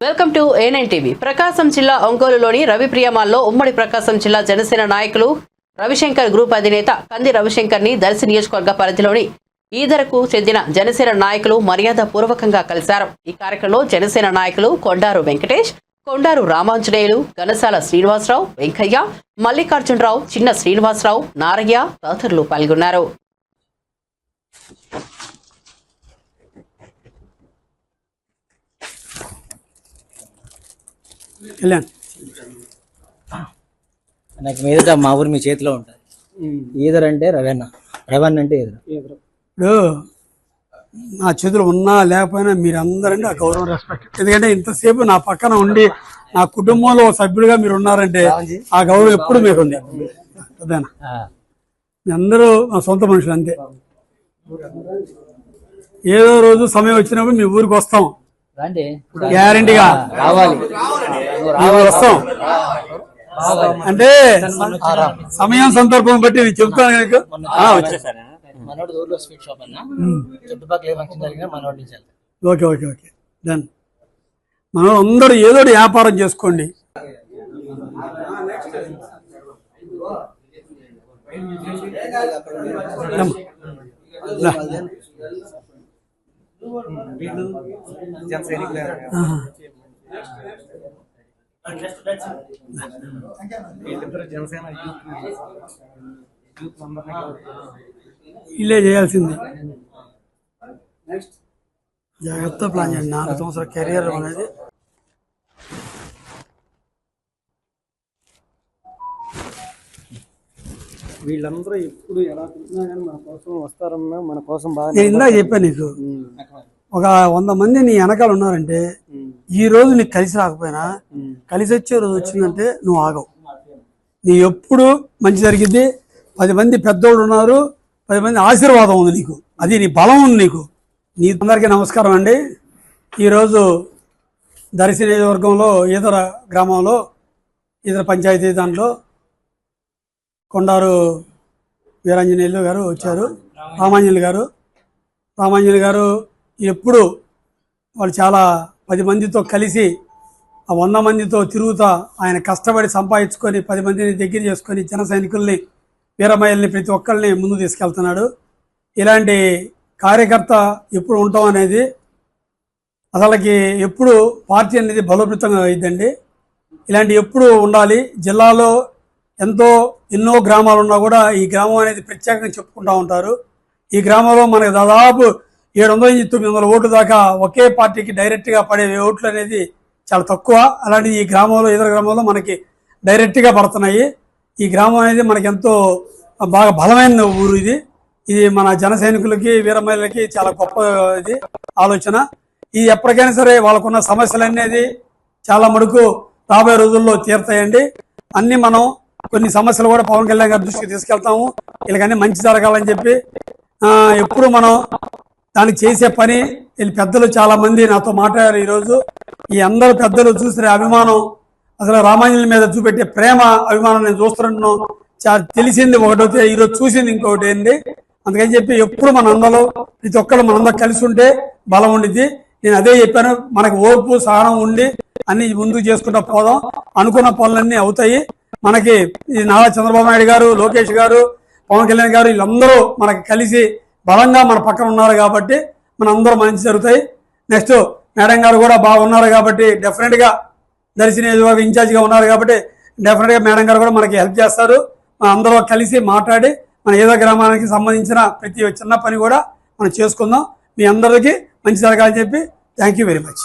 Welcome to ANN TV Prakasam జిల్లా ఒంగోలులోని రవిప్రియమాల్లో ఉమ్మడి ప్రకాశం జిల్లా జనసేన నాయకులు రవిశంకర్ గ్రూప్ అధినేత కంది రవిశంకర్ని దర్శి నియోజకవర్గ పరిధిలోని ఈదరకు చెందిన జనసేన నాయకులు మర్యాద పూర్వకంగా కలిశారు. ఈ కార్యక్రమంలో జనసేన నాయకులు కొండారు వెంకటేష్ కొండారు రామాంజనేయులు ఘనసాల శ్రీనివాసరావు వెంకయ్య మల్లికార్జునరావు చిన్న శ్రీనివాసరావు నారయ్య తదితరులు పాల్గొన్నారు. వెళ్ళాను. నాకు మీదట మా ఊరు మీ చేతిలో ఉంటుంది. ఈదర్ అంటే రవణ రవణ్ అంటే ఈదర్ ఇప్పుడు నా చేతులు ఉన్నా లేకపోయినా మీరందరండి ఆ గౌరవం రెస్పెక్ట్ ఎందుకంటే ఇంతసేపు నా పక్కన ఉండి నా కుటుంబంలో సభ్యుడిగా మీరు ఉన్నారంటే ఆ గౌరవం ఎప్పుడు మీకు ఉంది అదేనా మీ అందరూ మా సొంత మనుషులు అంతే. ఏదో రోజు సమయం వచ్చినప్పుడు మీ ఊరికి వస్తాం. గ్యారంటీగా. రావాలి. వస్తాం అంటే సమయం సందర్భం బట్టి నేను చెప్తాను కనుక. ఆ, వచ్చా. మనోడు ఊర్లో స్వీట్ షాప్ అన్న. చుట్టుపక్కల ఏ ఫంక్షన్ జరిగినా మనోడి నుంచి వెళ్తాం. Okay okay okay. డన్ మనం అందరూ ఏదో వ్యాపారం చేసుకోండి. ఇల్లే చేయాల్సింది. జాగ్రత్త ప్లాన్ చేయండి. నాలుగు సంవత్సరాల కెరియర్ అనేది. వీళ్ళందరూ ఎప్పుడు ఎలా చూసినా కానీ మన కోసం వస్తారన్నా మన కోసం బాగా నేను ఇందాక చెప్పాను నీకు. ఒక వంద మంది నీ వెనకాల ఉన్నారంటే ఈ రోజు నీకు కలిసి రాకపోయినా కలిసి వచ్చే రోజు వచ్చిందంటే నువ్వు ఆగవు. నీ ఎప్పుడు మంచి జరిగింది పది మంది పెద్దోళ్ళు ఉన్నారు పది మంది ఆశీర్వాదం ఉంది నీకు. అది నీ బలం ఉంది నీకు. నీ అందరికీ నమస్కారం అండి. ఈరోజు దర్శి నియోజకవర్గంలో ఈదర గ్రామంలో ఈదర పంచాయతీ దాంట్లో కొండారు వీరాంజనేయులు గారు వచ్చారు రామాంజనేయులు గారు. రామాంజనేయులు గారు ఎప్పుడు వాళ్ళు చాలా పది మందితో కలిసి ఆ వంద మందితో తిరుగుతా ఆయన కష్టపడి సంపాదించుకొని పది మందిని దగ్గర చేసుకొని జన సైనికుల్ని వీరమయ్యల్ని ప్రతి ఒక్కరిని ముందు తీసుకెళ్తున్నాడు. ఇలాంటి కార్యకర్త ఎప్పుడు ఉంటాం అనేది అసలుకి ఎప్పుడు పార్టీ అనేది బలోపేతంగా అయిద్దండి. ఇలాంటి ఎప్పుడు ఉండాలి. జిల్లాలో ఎంతో ఎన్నో గ్రామాలు ఉన్నా కూడా ఈ గ్రామం అనేది ప్రత్యేకంగా చెప్పుకుంటూ ఉంటారు. ఈ గ్రామంలో మనకు దాదాపు ఏడు వందల నుంచి తొమ్మిది వందల ఓట్లు దాకా ఒకే పార్టీకి డైరెక్ట్గా పడే ఓట్లు అనేది చాలా తక్కువ. అలాంటి ఈ గ్రామంలో ఇతర గ్రామంలో మనకి డైరెక్ట్గా పడుతున్నాయి. ఈ గ్రామం అనేది మనకి ఎంతో బాగా బలమైన ఊరు ఇది. ఇది మన జన సైనికులకి వీరమహిళలకి చాలా గొప్ప ఇది ఆలోచన. ఇది ఎప్పటికైనా సరే వాళ్ళకున్న సమస్యలు అనేది చాలా మటుకు రాబోయే రోజుల్లో తీరుతాయండి. అన్ని మనం కొన్ని సమస్యలు కూడా పవన్ కళ్యాణ్ గారి దృష్టికి తీసుకెళ్తాము. వీళ్ళకన్నీ మంచి జరగాలని చెప్పి ఎప్పుడు మనం దానికి చేసే పని వీళ్ళు పెద్దలు చాలా మంది నాతో మాట్లాడారు ఈరోజు. ఈ అందరు పెద్దలు చూసిన అభిమానం అసలు రామాంజలి మీద చూపెట్టే ప్రేమ అభిమానం నేను చూస్తున్నాను చాలా తెలిసింది ఒకటైతే ఈరోజు చూసింది ఇంకొకటి ఏంది? అందుకని చెప్పి ఎప్పుడు మన అందరూ ప్రతి ఒక్కరు మనందరూ కలిసి ఉంటే బలం ఉండిద్ది. నేను అదే చెప్పాను మనకు ఓర్పు సహనం ఉండి అన్ని ముందుకు చేసుకుంటా పోదాం. అనుకున్న పనులన్నీ అవుతాయి. మనకి ఈ నారా చంద్రబాబు నాయుడు గారు లోకేష్ గారు పవన్ కళ్యాణ్ గారు వీళ్ళందరూ మనకి కలిసి బలంగా మన పక్కన ఉన్నారు కాబట్టి మన అందరూ మంచి జరుగుతాయి. నెక్స్ట్ మేడం గారు కూడా బాగున్నారు కాబట్టి డెఫినెట్గా దర్శన దర్శి నియోజకవర్గ ఇన్ఛార్జిగా ఉన్నారు కాబట్టి డెఫినెట్గా మేడం గారు కూడా మనకి హెల్ప్ చేస్తారు. మన అందరూ కలిసి మాట్లాడి మన ఏదో గ్రామానికి సంబంధించిన ప్రతి చిన్న పని కూడా మనం చేసుకుందాం. మీ అందరికీ మంచి జరగాలని చెప్పి థ్యాంక్ యూ వెరీ మచ్